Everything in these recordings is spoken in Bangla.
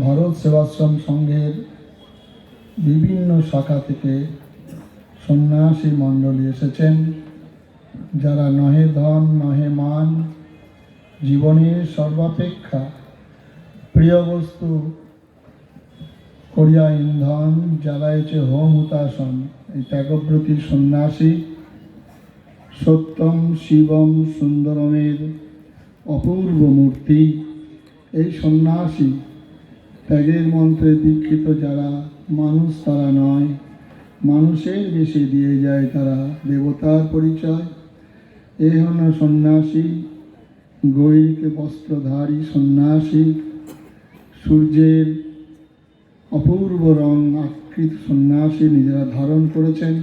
ভারত সেবাশ্রম সংঘের বিভিন্ন শাখা থেকে সন্ন্যাসী মণ্ডলী এসেছেন, যারা নহে ধন, নহে মান, জীবনের সর্বাপেক্ষা প্রিয় বস্তু করিয়া ইন্ধন জ্বালাইছে হোম হুতাসন এই ত্যাগব্রতী সন্ন্যাসী সত্যম শিবম সুন্দরমের অপূর্ব মূর্তি। এই সন্ন্যাসী ত্যাগের মন্ত্রে দীক্ষিত যারা মানুষ, তারা নয়। মানুষের বেশি দিয়ে যায় তারা দেবতার পরিচয়। এ হল সন্ন্যাসী, গৈরিক বস্ত্রধারী সন্ন্যাসী। সূর্যের অপূর্ব রং আকৃত সন্ন্যাসী নিজেরা ধারণ করেছেন।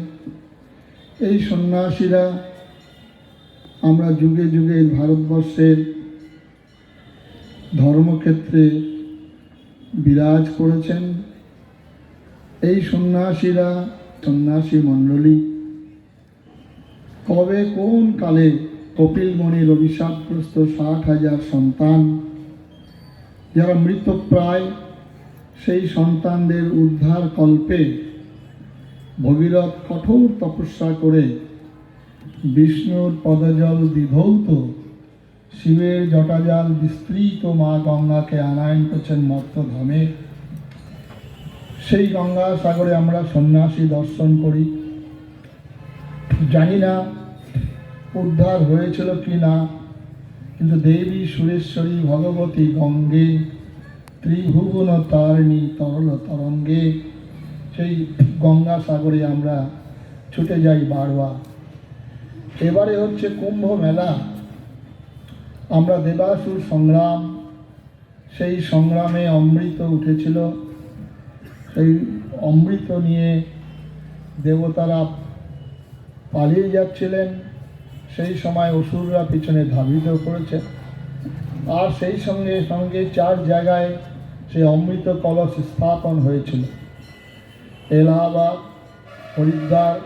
এই সন্ন্যাসীরা আমরা যুগে যুগে ভারতবর্ষের ধর্মক্ষেত্রে বিরাজ করেছেন। এই সন্ন্যাসীরা সন্ন্যাসী মণ্ডলী। কবে কোন কালে কপিলমণির অভিশাপগ্রস্ত ষাট হাজার সন্তান? যারা মৃতপ্রায় সেই সন্তানদের উদ্ধার কল্পে ভগীরথ কঠোর তপস্যা করে বিষ্ণুর পদজল বিধৌত শিবের জটাজাল বিস্তৃত, মা গঙ্গাকে আনায়ন করছেন মর্তধামে সেই গঙ্গা সাগরে আমরা সন্ন্যাসী দর্শন করি। জানি না উদ্ধার হয়েছিল কি না, কিন্তু দেবী সুরেশ্বরী ভগবতী গঙ্গে ত্রিভুবন তারিণী তরল তরঙ্গে, সেই গঙ্গা সাগরে আমরা ছুটে যাই বারবার। এবারে হচ্ছে কুম্ভ মেলা। আমরা দেবাসুর সংগ্রাম, সেই সংগ্রামে অমৃত উঠেছিল। সেই অমৃত নিয়ে দেবতারা পালিয়ে যাচ্ছিলেন। সেই সময় অসুররা পিছনে ধাবিত করেছে। আর সেই সঙ্গে সঙ্গে চার জায়গায় সেই অমৃত কলস স্থাপন হয়েছিল। এলাহাবাদ, হরিদ্বার,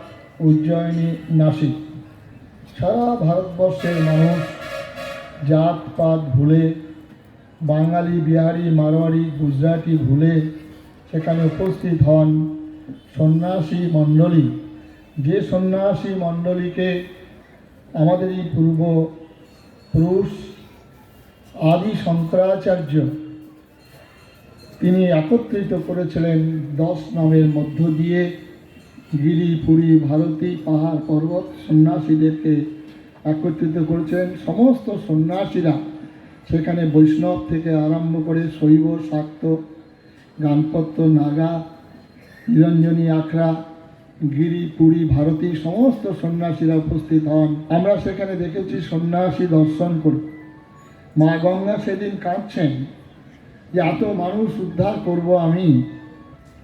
উজ্জয়িনী, নাসিক। সারা ভারতবর্ষের মানুষ জাত পাত ভুলে, বাঙালি, বিহারি, মারোয়ারি, গুজরাটি ভুলে সেখানে উপস্থিত হন সন্ন্যাসী মণ্ডলী। যে সন্ন্যাসী মণ্ডলীকে আমাদের এই পূর্ব পুরুষ আদি শঙ্করাচার্য তিনি একত্রিত করেছিলেন দশ নামের মধ্য দিয়ে গিরি পুরী ভারতী পাহাড় পর্বত সন্ন্যাসীদেরকে একত্রিত করেছেন সমস্ত সন্ন্যাসীরা। সেখানে বৈষ্ণব থেকে আরম্ভ করে শৈব, শাক্ত গানপত্র নাগা, নিরঞ্জনী, আখড়া, গিরি, পুরী, ভারতী সমস্ত সন্ন্যাসীরা উপস্থিত হন। আমরা সেখানে দেখেছি সন্ন্যাসী দর্শন করি। মা গঙ্গা সেদিন কাঁদছেন যে, এত মানুষ উদ্ধার করব আমি।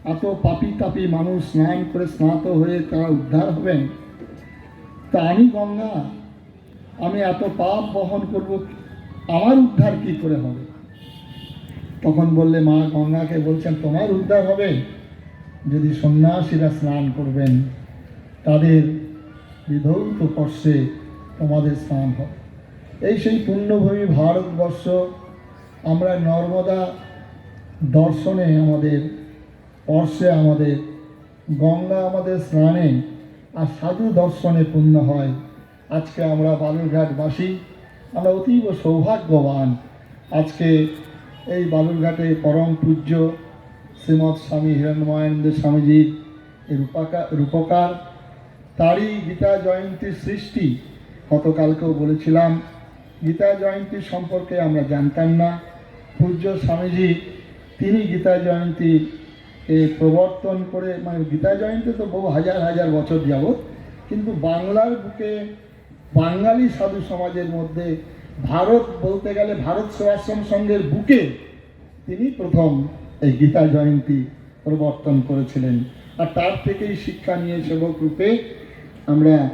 এত পাপি তাপি মানুষ স্নান করে স্নাত হয়ে তারা উদ্ধার হবেন। তা আমি গঙ্গা আমি এত পাপ বহন করব, আমার উদ্ধার কি করে হবে? তখন বললে, মা গঙ্গাকে বলছেন, তোমার উদ্ধার হবে যদি সন্ন্যাসীরা স্নান করবেন। তাদের বিধৌত পর্শে তোমাদের স্নান হবে। এই সেই পুণ্যভূমি ভারতবর্ষ, আমরা নর্মদা দর্শনে আমাদের স্পর্শে আমাদের গঙ্গা আমাদের স্নানে আর সাধু দর্শনে পূর্ণ হয়। আজকে আমরা বালুরঘাটবাসী, আমরা অতীব সৌভাগ্যবান। আজকে এই বালুরঘাটে পরম পূজ্য শ্রীমৎ স্বামী হিরণময়ানন্দ স্বামীজির রূপাকার রূপকার। তারই গীতা জয়ন্তীর সৃষ্টি গতকালকেও বলেছিলাম। গীতা জয়ন্তী সম্পর্কে আমরা জানতাম না। পূজ্য স্বামীজি, তিনি গীতা জয়ন্তী এ প্রবর্তন করে মানে গীতা জয়ন্তী তো বহু হাজার হাজার বছর যাবৎ, কিন্তু বাংলার বুকে বাঙালি সাধু সমাজের মধ্যে ভারত বলতে গেলে ভারত সেবাশ্রম সংঘের বুকে তিনি প্রথম এই গীতা জয়ন্তী প্রবর্তন করেছিলেন। আর তার থেকেই শিক্ষা নিয়ে সেবক রূপে আমরা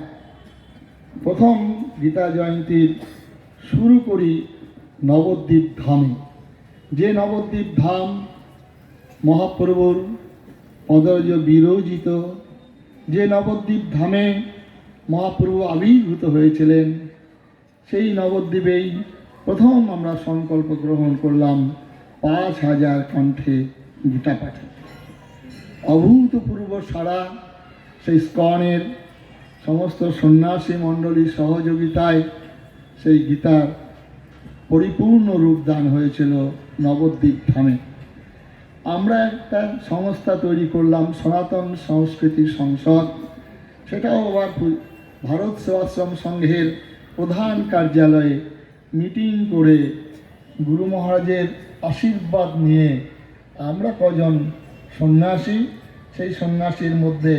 প্রথম গীতা জয়ন্তীর শুরু করি নবদ্বীপ ধামে। যে নবদ্বীপ ধাম মহাপ্রভুর পদজ বিরোজিত যে নবদ্বীপ ধামে মহাপ্রভু আবির্ভূত হয়েছিলেন। সেই নবদ্বীপেই প্রথম আমরা সংকল্প গ্রহণ করলাম পাঁচ হাজার কণ্ঠে গীতা পাঠে। অভূতপূর্ব সারা সেই স্কনের সমস্ত সন্ন্যাসী মণ্ডলীর সহযোগিতায় সেই গীতার পরিপূর্ণ রূপদান হয়েছিল নবদ্বীপ ধামে। আমরা একটা সংস্থা তৈরি করলাম সনাতন সংস্কৃতি সংসদ। সেটাও আবার ভারত সেবাশ্রম সংঘের প্রধান কার্যালয়ে মিটিং করে গুরু মহারাজের আশীর্বাদ নিয়ে আমরা কজন সন্ন্যাসী, সেই সন্ন্যাসীর মধ্যে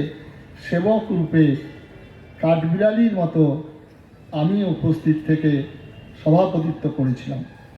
সেবক রূপে কাঠবিড়ালির মতো আমি উপস্থিত থেকে সভাপতিত্ব করেছিলাম।